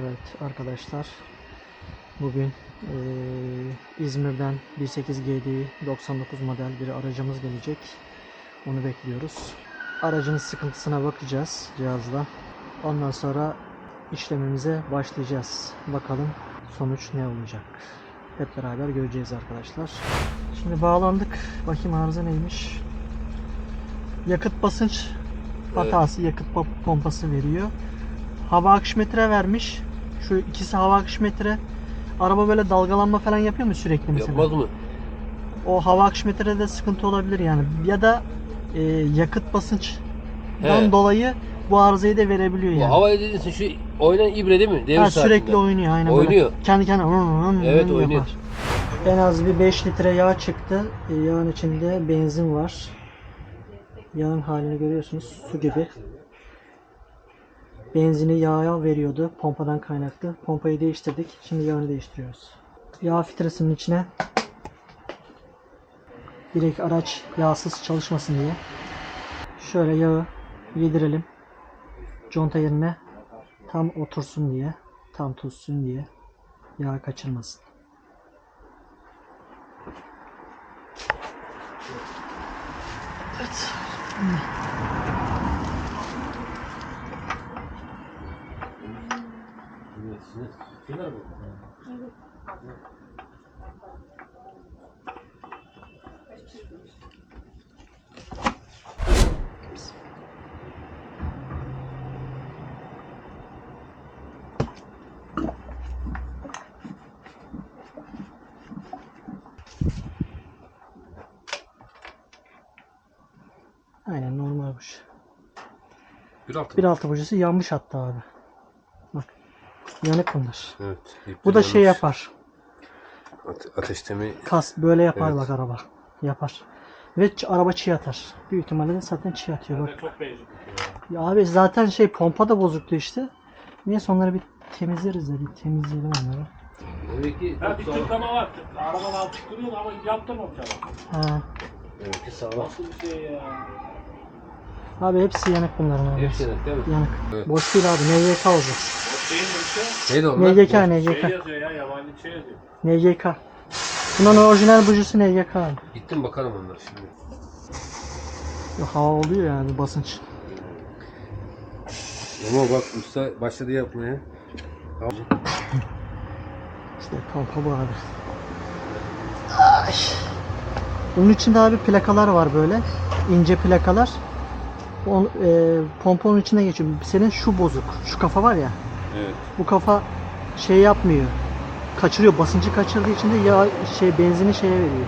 Evet arkadaşlar bugün eee, İzmir'den 1.8 GDI 99 model bir aracımız gelecek. Onu bekliyoruz. Aracın sıkıntısına bakacağız cihazla. Ondan sonra işlemimize başlayacağız. Bakalım sonuç ne olacak. Hep beraber göreceğiz arkadaşlar. Şimdi bağlandık. Bakayım arıza neymiş. Yakıt basınç hatası, yakıt pom- pompası veriyor. Hava akış metre vermiş. Şu ikisi hava akış metre. Araba böyle dalgalanma falan yapıyor mu sürekli mesela? Yapmaz mı? O hava akış metrede sıkıntı olabilir yani. Ya da e, yakıt basınçtan He. dolayı bu arızayı da verebiliyor Bu yani. havaya dedinsin şu oynayan ibre değil mi? Devir Ha, saatinde. sürekli oynuyor aynen böyle. Oynuyor. Kendi kendine hın hın Evet, hın oynuyor. yapar. En az bir 5 litre yağ çıktı. E, yağın içinde benzin var. Yağın halini görüyorsunuz. Su gibi. Benzini yağa veriyordu. Pompadan kaynaklı. Pompayı değiştirdik. Şimdi yağını değiştiriyoruz. Yağ filtresinin içine direkt araç yağsız çalışmasın diye şöyle yağı yedirelim. Conta yerine tam otursun diye, tam tutsun diye yağ kaçırmasın. Evet. Aynen normal buji. Bir altı. 1.6 bujisi yanmış hatta abi. Yanık bunlar. Evet. Bu da şey yapar. Ate- ateşleme Kas böyle yapar Evet. bak araba. Yapar. Ve araba çiğ atar. Büyük ihtimalle de zaten çiğ atıyor bak. Çok benziyor. Ya abi zaten şey pompa da bozuktu işte. Neyse onları bir temizleriz de bir temizleyelim onları. Demek ki Ha bir tıklama var. Arabanın altı duruyor ama yaptırmamış adam. Ha. Demek ki sağlam. Nasıl bir şey ya? Abi hepsi yanık bunların abi. Hepsi yanık değil mi? Yanık. Evet. Boş değil abi. NYK olacak. O şeyin bir şey. Neydi onlar? NYK Şey NYK. yazıyor ya yabancı şey yazıyor. NYK. Bunların orijinal bujisi NYK abi. Gittim bakalım onlara şimdi. Yok, hava oluyor yani basınç. Ama bak usta başladı yapmaya. İşte pompa bu abi. Ay. Bunun içinde abi plakalar var böyle. ince plakalar. On, e, pompa onun içine geçiyor. Senin şu bozuk. Şu kafa var ya. Evet. Bu kafa şey yapmıyor. Kaçırıyor. Basıncı kaçırdığı için de yağ şey benzini şeye veriyor.